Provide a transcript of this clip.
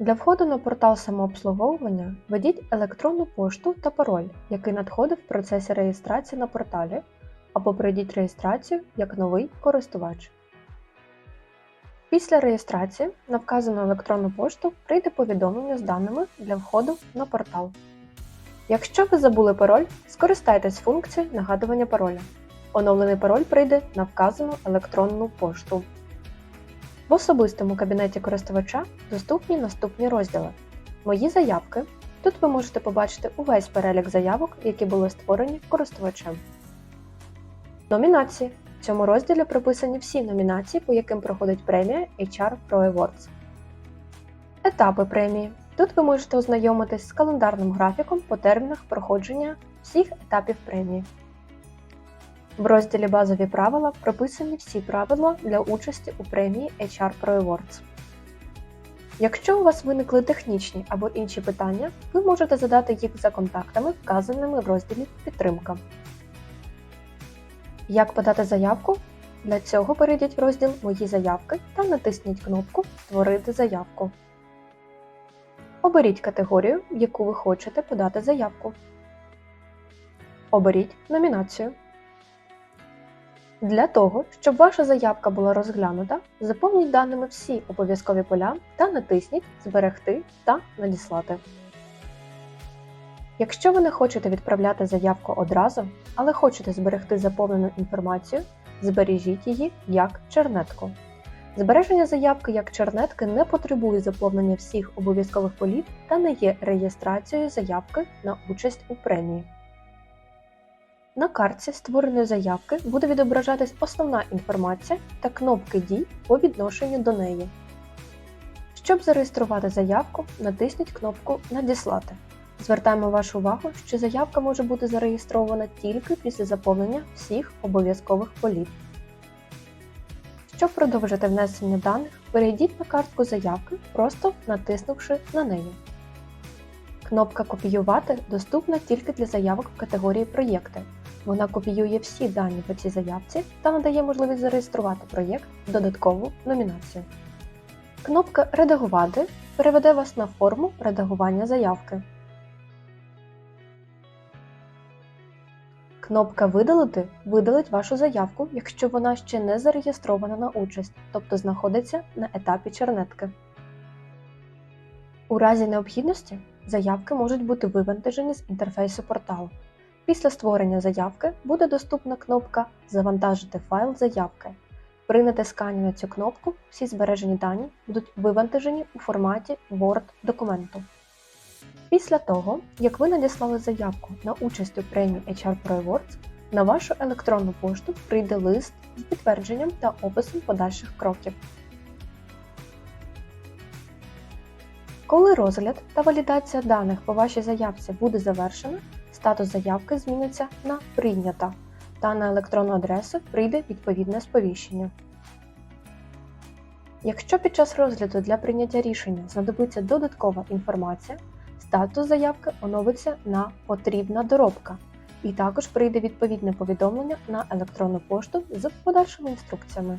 Для входу на портал самообслуговування введіть електронну пошту та пароль, який надходив в процесі реєстрації на порталі, або пройдіть реєстрацію як новий користувач. Після реєстрації на вказану електронну пошту прийде повідомлення з даними для входу на портал. Якщо ви забули пароль, скористайтесь функцією нагадування пароля. Оновлений пароль прийде на вказану електронну пошту. В особистому кабінеті користувача доступні наступні розділи. Мої заявки. Тут ви можете побачити увесь перелік заявок, які були створені користувачем. Номінації. В цьому розділі прописані всі номінації, по яким проходить премія HR Pro Awards. Етапи премії. Тут ви можете ознайомитись з календарним графіком по термінах проходження всіх етапів премії. В розділі Базові правила прописані всі правила для участі у премії HR Pro Awards. Якщо у вас виникли технічні або інші питання, ви можете задати їх за контактами, вказаними в розділі Підтримка. Як подати заявку? Для цього перейдіть в розділ Мої заявки та натисніть кнопку Створити заявку. Оберіть категорію, в яку ви хочете подати заявку. Оберіть номінацію. Для того, щоб ваша заявка була розглянута, заповніть даними всі обов'язкові поля та натисніть Зберегти та Надіслати. Якщо ви не хочете відправляти заявку одразу, але хочете зберегти заповнену інформацію, збережіть її як чернетку. Збереження заявки як чернетки не потребує заповнення всіх обов'язкових полів та не є реєстрацією заявки на участь у премії. На картці створеної заявки буде відображатись основна інформація та кнопки дій по відношенню до неї. Щоб зареєструвати заявку, натисніть кнопку Надіслати. Звертаємо вашу увагу, що заявка може бути зареєстрована тільки після заповнення всіх обов'язкових полів. Щоб продовжити внесення даних, перейдіть на картку заявки, просто натиснувши на неї. Кнопка Копіювати доступна тільки для заявок в категорії Проєкти. Вона копіює всі дані по цій заявці та надає можливість зареєструвати проєкт в додаткову номінацію. Кнопка Редагувати переведе вас на форму редагування заявки. Кнопка Видалити видалить вашу заявку, якщо вона ще не зареєстрована на участь, тобто знаходиться на етапі чернетки. У разі необхідності заявки можуть бути вивантажені з інтерфейсу порталу. Після створення заявки буде доступна кнопка Завантажити файл заявки. При натисканні на цю кнопку всі збережені дані будуть вивантажені у форматі Word документу. Після того, як ви надіслали заявку на участь у премії HR Pro Awards, на вашу електронну пошту прийде лист з підтвердженням та описом подальших кроків. Коли розгляд та валідація даних по вашій заявці буде завершена, статус заявки зміниться на Прийнята та на електронну адресу прийде відповідне сповіщення. Якщо під час розгляду для прийняття рішення знадобиться додаткова інформація, статус заявки оновиться на Потрібна доробка і також прийде відповідне повідомлення на електронну пошту з подальшими інструкціями.